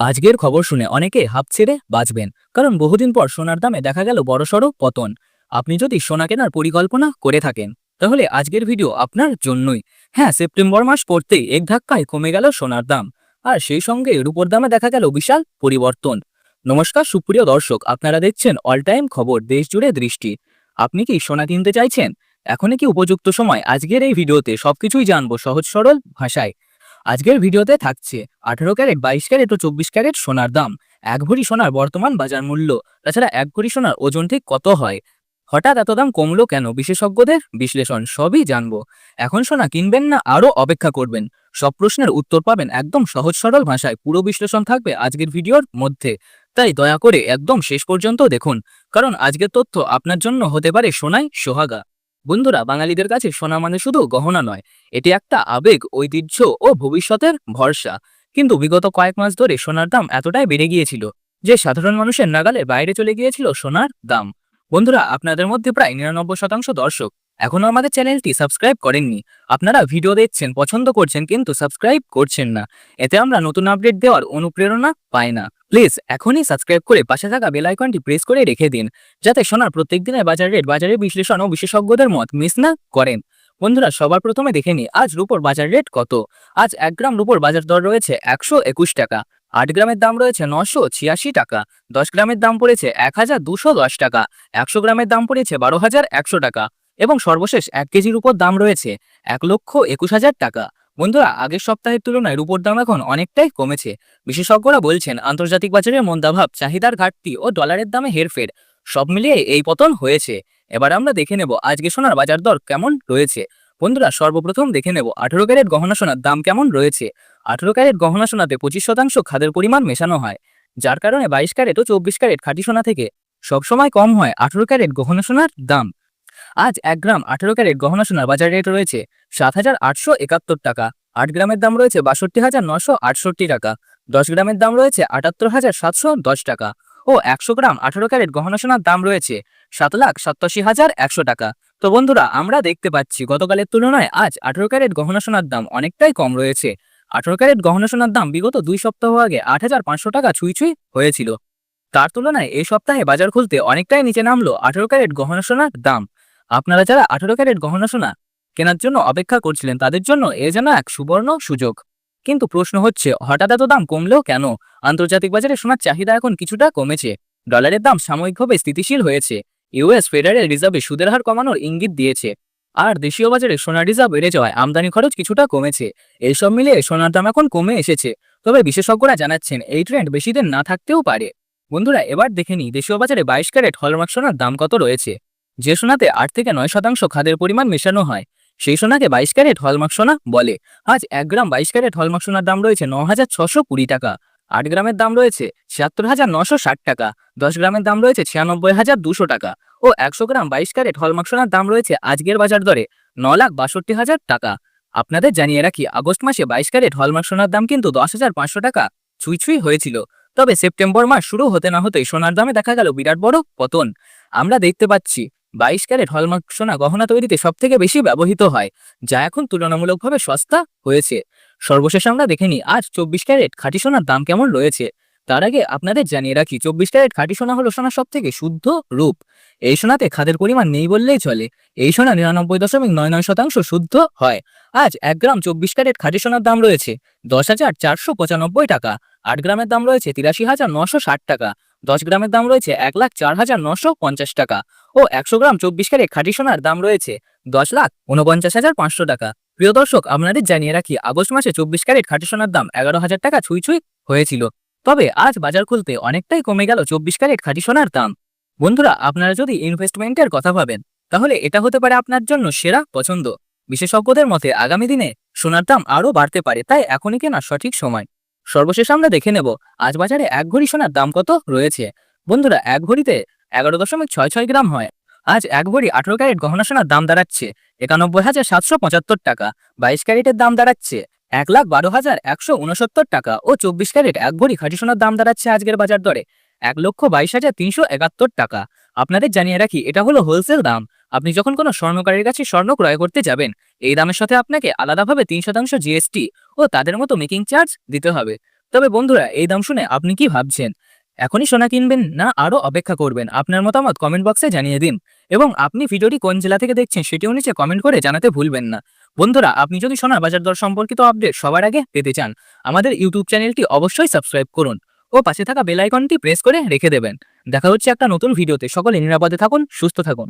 আজকের খবর শুনে অনেকে হাঁপ ছেড়ে বাঁচবেন, কারণ বহুদিন পর সোনার দামে দেখা গেল বড়সড় পতন। আপনি যদি সোনা কেনার পরিকল্পনা করে থাকেন, তাহলে আজকের ভিডিও আপনার জন্যই। হ্যাঁ সেপ্টেম্বর মাস পড়তেই এক ধাক্কায় কমে গেল সোনার দাম, আর সেই সঙ্গে রূপোর দামে দেখা গেল বিশাল পরিবর্তন। নমস্কার, সুপ্রিয় দর্শক, আপনারা দেখছেন অল টাইম খবর দেশ জুড়ে দৃষ্টি। আপনি কি সোনা কিনতে চাইছেন? এখনই কি উপযুক্ত সময়? আজকের এই ভিডিওতে সবকিছুই জানব সহজ সরল ভাষায়। আজকের ভিডিওতে থাকছে আঠারো ক্যারেট, বাইশ ক্যারেট ও চব্বিশ ক্যারেট সোনার দাম। এক ভরি সোনার বর্তমান বাজার মূল্য। তাছাড়া এক ভরি সোনার ওজন ঠিক কত হয়? হঠাৎ এত দাম কমলো কেন? বিশেষজ্ঞদের বিশ্লেষণ সবই জানব। এখন সোনা কিনবেন না, আরও অপেক্ষা করবেন। সব প্রশ্নের উত্তর পাবেন একদম সহজ সরল ভাষায়। পুরো বিশ্লেষণ থাকবে আজকের ভিডিওর মধ্যে। তাই দয়া করে একদম শেষ পর্যন্ত দেখুন। কারণ আজকের তথ্য আপনার জন্য হতে পারে সোনাই সোহাগা। বন্ধুরা, বাঙালিদের কাছে সোনা মানে শুধু গহনা নয়, এটি একটা আবেগ, ঐতিহ্য ও ভবিষ্যতের ভরসা। কিন্তু বিগত কয়েক মাস ধরে সোনার দাম এতটাই বেড়ে গিয়েছিল যে সাধারণ মানুষের নাগালে বাইরে চলে গিয়েছিল সোনার দাম। বন্ধুরা, আপনাদের মধ্যে প্রায় নিরানব্বই শতাংশ দর্শক এখনও আমাদের চ্যানেলটি সাবস্ক্রাইব করেননি। আপনারা ভিডিও দেখছেন, পছন্দ করছেন কিন্তু সাবস্ক্রাইব করছেন না। এতে আমরা নতুন আপডেট দেওয়ার অনুপ্রেরণা পাই না। প্লিজ এখনই সাবস্ক্রাইব করে পাশে থাকা বেল আইকনটি প্রেস করে রেখে দিন, যাতে সোনার প্রত্যেক দিনের বাজার রেট বাজারের বিশ্লেষণ ও বিশেষজ্ঞদের মত মিস না করেন। বন্ধুরা, সবার প্রথমে দেখে নিই, আজ রুপোর বাজার রেট কত? আজ এক গ্রাম রুপোর বাজার দর রয়েছে একশো একুশ টাকা, আট গ্রামের দাম রয়েছে নশো ছিয়াশি টাকা, দশ গ্রামের দাম পড়েছে এক হাজার দুশো দশ টাকা, একশো গ্রামের দাম পড়েছে বারো হাজার একশো টাকা এবং সর্বশেষ এক কেজির উপর দাম রয়েছে এক লক্ষ একুশ হাজার টাকা। বন্ধুরা, আগের সপ্তাহের তুলনায় রুপোর দাম এখন অনেকটাই কমেছে। বিশেষজ্ঞরা বলছেন, আন্তর্জাতিক বাজারের মন্দাভাব চাহিদার ঘাটতি ও ডলারের দামে হেরফের, সব মিলিয়ে এই পতন হয়েছে। এবার আমরা দেখে নেব আজকে সোনার বাজার দর কেমন রয়েছে। বন্ধুরা, সর্বপ্রথম দেখে নেব আঠেরো ক্যারেট গহনা সোনার দাম কেমন রয়েছে। আঠেরো ক্যারেট গহনা সোনাতে পঁচিশ শতাংশ খাদের পরিমাণ মেশানো হয়। যার কারণে বাইশ ক্যারেট ও চব্বিশ ক্যারেট খাঁটি সোনা থেকে সবসময় কম হয় আঠেরো ক্যারেট গহনা সোনার দাম। আজ এক গ্রাম আঠেরো ক্যারেট গহনা সোনার বাজার রেট রয়েছে সাত হাজার আটশো একাত্তর টাকা। আট গ্রামের দাম রয়েছে বাষট্টি হাজার নশো আটষট্টি টাকা। দশ গ্রামের দাম রয়েছে আটাত্তর হাজার সাতশো দশ টাকা। ও একশো গ্রাম আঠারো ক্যারেট গহনা সোনার দাম রয়েছে সাত লাখ সাতাশি হাজার একশো টাকা। তো বন্ধুরা, আমরা দেখতে পাচ্ছি গতকালের তুলনায় আজ আঠারো ক্যারেট গহনা সোনার দাম অনেকটাই কম রয়েছে। আঠেরো ক্যারেট গহনা সোনার দাম বিগত দুই সপ্তাহ আগে আট হাজার পাঁচশো টাকা ছুঁই ছুঁই হয়েছিল। তার তুলনায় এই সপ্তাহে বাজার খুলতে অনেকটাই নিচে নামলো আঠেরো ক্যারেট গহনা সোনার দাম। আপনারা যারা আঠারো ক্যারেট গহনা সোনা কেনার জন্য অপেক্ষা করছিলেন, তাদের জন্য এ যেন এক সুবর্ণ সুযোগ। কিন্তু প্রশ্ন হচ্ছে, হঠাৎ এত দাম কমলেও কেন? আন্তর্জাতিক বাজারে সোনার চাহিদা এখন কিছুটা কমেছে। ডলারের দাম সাময়িকভাবে স্থিতিশীল হয়েছে। ইউএস ফেডারেল রিজার্ভে সুদের হার কমানোর ইঙ্গিত দিয়েছে। আর দেশীয় বাজারে সোনার রিজার্ভ বেড়ে যাওয়ায় আমদানি খরচ কিছুটা কমেছে। এইসব মিলিয়ে সোনার দাম এখন কমে এসেছে। তবে বিশেষজ্ঞরা জানাচ্ছেন, এই ট্রেন্ড বেশি দিন না থাকতেও পারে। বন্ধুরা, এবার দেখে নিই, দেশীয় বাজারে বাইশ ক্যারেট হলমার্ক সোনার দাম কত রয়েছে? যে সোনাতে আট থেকে নয় শতাংশ খাদের পরিমাণ মেশানো হয়, সেই সোনাকে বাইশ ক্যারেট হলমার্ক সোনা বলে। আজ এক গ্রাম বাইশ ক্যারেট হলমার্ক সোনার দাম রয়েছে ন হাজার ছশো কুড়ি টাকা। আট গ্রামের দাম রয়েছে ছিয়াত্তর হাজার নশো ষাট টাকা। দশ গ্রামের দাম রয়েছে ছিয়ানব্বই হাজার দুশো টাকা। ও একশো গ্রাম বাইশ ক্যারেট হলমার্ক সোনার দাম রয়েছে আজকের বাজার দরে ন লাখ বাষট্টি হাজার টাকা। আপনাদের জানিয়ে রাখি, আগস্ট মাসে বাইশ ক্যারেট হলমার্ক সোনার দাম কিন্তু দশ হাজার পাঁচশো টাকা ছুঁই ছুঁই হয়েছিল। তবে সেপ্টেম্বর মাস শুরু হতে না হতেই সোনার দামে দেখা গেল বিরাট বড় পতন। আমরা দেখতে পাচ্ছি। বাইশ ক্যারেট হলমার্ক সোনা গহনা তৈরিতে সব থেকে বেশি ব্যবহৃত হয়, যা এখন তুলনামূলকভাবে সস্তা হয়েছে। সর্বশেষ আমরা দেখে নিই, আজ চব্বিশ ক্যারেট খাঁটি সোনার দাম কেমন রয়েছে? তার আগে আপনাদের জানিয়ে রাখি, চব্বিশ ক্যারেট খাঁটি সোনা হলো সোনার সব থেকে শুদ্ধ রূপ। এই সোনাতে খাদের পরিমাণ নেই বললেই চলে। এই সোনা নিরানব্বই দশমিক নয় নয় শতাংশ শুদ্ধ হয়। আজ এক গ্রাম চব্বিশ ক্যারেট খাঁটি সোনার দাম রয়েছে দশ হাজার চারশো পঁচানব্বই টাকা। আট গ্রামের দাম রয়েছে তিরাশি হাজার নশো ষাট টাকা। দশ গ্রামের দাম রয়েছে এক লাখ চার হাজার নশো পঞ্চাশ টাকা ও একশো গ্রাম চব্বিশ ক্যারেট খাঁটি সোনার দাম রয়েছে দশ লাখ উনপঞ্চাশ হাজার পাঁচশো টাকা। প্রিয় দর্শক, আপনাদের জানিয়ে রাখি, আগস্ট মাসে চব্বিশ ক্যারেট খাঁটি সোনার দাম এগারো হাজার টাকা ছুঁই ছুঁই হয়েছিল। তবে আজ বাজার খুলতে অনেকটাই কমে গেল চব্বিশ ক্যারেট খাঁটি সোনার দাম। বন্ধুরা, আপনারা যদি ইনভেস্টমেন্টের কথা ভাবেন, তাহলে এটা হতে পারে আপনার জন্য সেরা পছন্দ। বিশেষজ্ঞদের মতে, আগামী দিনে সোনার দাম আরও বাড়তে পারে, তাই এখনই কেনা সঠিক সময়। সর্বশেষ আমরা দেখে নেব, আজ বাজারে এক ঘড়ি সোনার দাম কত রয়েছে। বন্ধুরা, এক ঘড়িতে এগারো দশমিক ছয় ছয় গ্রাম হয়। আজ এক ভরি আঠারো ক্যারেট গহনা সোনার দাম দাঁড়াচ্ছে একানব্বই হাজার সাতশো পঁচাত্তর টাকা, বাইশ ক্যারেটের দাম দাঁড়াচ্ছে এক লাখ বারো হাজার একশো উনসত্তর টাকা ও চব্বিশ ক্যারেট এক ভরি খাঁটি সোনার দাম দাঁড়াচ্ছে আজকের বাজার দরে এক লক্ষ বাইশ হাজার তিনশো একাত্তর টাকা। আপনাদের জানিয়ে রাখি, এটা হলো হোলসেল দাম। আপনি যখন কোনো স্বর্ণকারের কাছে স্বর্ণ ক্রয় করতে যাবেন, এই দামের সাথে আপনাকে আলাদাভাবে তিন শতাংশ জিএসটি ও তাদের মতো মেকিং চার্জ দিতে হবে। তবে বন্ধুরা, এই দাম শুনে আপনি কি ভাবছেন? এখনই সোনা কিনবেন না আরও অপেক্ষা করবেন? আপনার মতামত কমেন্ট বক্সে জানিয়ে দিন। এবং আপনি ভিডিওটি কোন জেলা থেকে দেখছেন সেটিও নিচে কমেন্ট করে জানাতে ভুলবেন না। বন্ধুরা, আপনি যদি সোনার বাজার দর সম্পর্কিত আপডেট সবার আগে পেতে চান, আমাদের ইউটিউব চ্যানেলটি অবশ্যই সাবস্ক্রাইব করুন ও পাশে থাকা বেল আইকনটি প্রেস করে রেখে দেবেন। দেখা হচ্ছে একটা নতুন ভিডিওতে সকলে নিরাপদে থাকুন, সুস্থ থাকুন।